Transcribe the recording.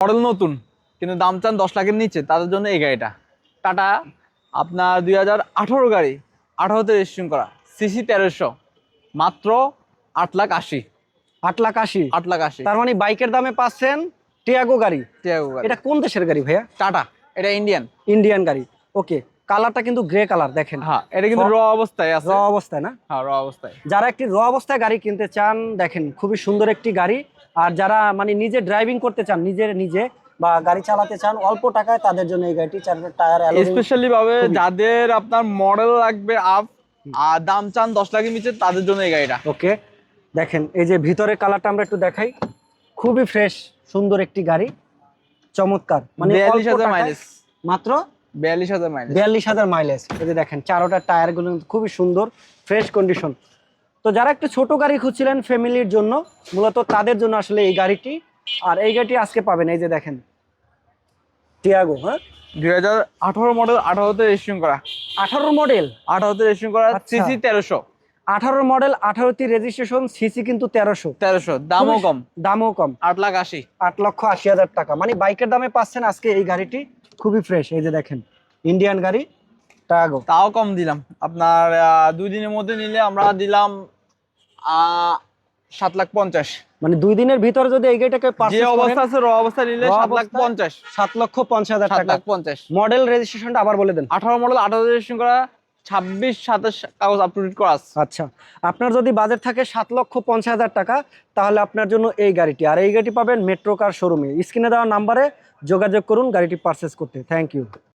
Model নতুন কিন্তু দাম চান দশ লাখের নিচে তাদের জন্য এই গাড়িটা। টাটা আপনার দুই হাজার আঠারো গাড়ি আঠারোতে রেজিস্ট্রেশন করা সিসি তেরোশো মাত্র আট লাখ আশি। আট লাখ আশি? আট লাখ আশি। তার মানে বাইকের দামে পাচ্ছেন টিয়াগো গাড়ি। টিয়াগো গাড়ি। এটা কোন দেশের গাড়ি ভাইয়া? টাটা এটা ইন্ডিয়ান ইন্ডিয়ান গাড়ি। ওকে কালারটা কিন্তু গ্রে কালার দেখেন। হ্যাঁ এটা কিন্তু র অবস্থায় আছে। র অবস্থায় না? হ্যাঁ র অবস্থায়। যারা একটি র অবস্থায় গাড়ি কিনতে চান দেখেন খুবই সুন্দর একটি গাড়ি। আর যারা মানে নিজে ড্রাইভিং করতে চান নিজের নিজে বা গাড়ি চালাতে চান অল্প টাকায় তাদের জন্য এই গাড়িটি চারটা টায়ার স্পেশালি ভাবে যাদের আপনার মডেল লাগবে আপ আর দাম চান দশ লাখের নিচে তাদের জন্য এই গাড়িটা। ওকে দেখেন এই যে ভিতরে কালারটা আমরা একটু দেখাই। খুবই ফ্রেশ সুন্দর একটি গাড়ি। চমৎকার। মানে বিয়াল্লিশ হাজার মাইলেজ মাত্র বিয়াল্লিশ হাজার মাইলেজ বিয়াল্লিশ হাজার মাইলেজ এই যে দেখেন চারোটা টায়ারগুলো খুবই সুন্দর ফ্রেশ কন্ডিশন তো যারা একটু ছোট গাড়ি খুঁজছিলেন ফ্যামিলির জন্য মূলত তাদের জন্য আসলে এই গাড়িটি। আর এই গাড়িটি আজকে পাবেন এই যে দেখেন। টিয়াগো হ্যাঁ? দুই হাজার আঠারো মডেল আঠারোতে রেজিস্ট্রেশন করা। আঠারো মডেল আঠারোতে রেজিস্ট্রেশন করা আচ্ছা। সিসি তেরোশো। আঠারো মডেল আঠারোটি রেজিস্ট্রেশন সিসি কিন্তু তেরোশো। তেরোশো দামও কম। দামও কম। আট লাখ আশি। আট লক্ষ আশি হাজার টাকা। মানে বাইকের দামে পাচ্ছেন আজকে এই গাড়িটি খুবই ফ্রেশ এই যে দেখেন ইন্ডিয়ান গাড়ি টায়াগো তাও কম দিলাম। আপনার দুই দিনের মধ্যে নিলে আমরা দিলাম সাত লাখ পঞ্চাশ। মানে দুই দিনের ভিতরে যদি এই গাড়িটাকে যে অবস্থা আছে র অবস্থা নিলে সাত লাখ পঞ্চাশ। সাত লক্ষ পঞ্চাশ হাজার টাকা। পঞ্চাশ। মডেল রেজিস্ট্রেশনটা আবার বলে দেন। আঠারো মডেল আঠারো রেজিস্ট্রেশন করা ছাব্বিশ সাতাশ কাগজ আপ টু ডেট করা আছে। আচ্ছা। আপনার যদি বাজেট থাকে সাত লক্ষ পঞ্চাশ হাজার টাকা তাহলে আপনার জন্য এই গাড়িটি। আর এই গাড়িটি পাবেন মেট্রো কার শোরুমে স্ক্রিনে দেওয়া নাম্বারে যোগাযোগ করুন গাড়িটি পারচেস করতে। Thank you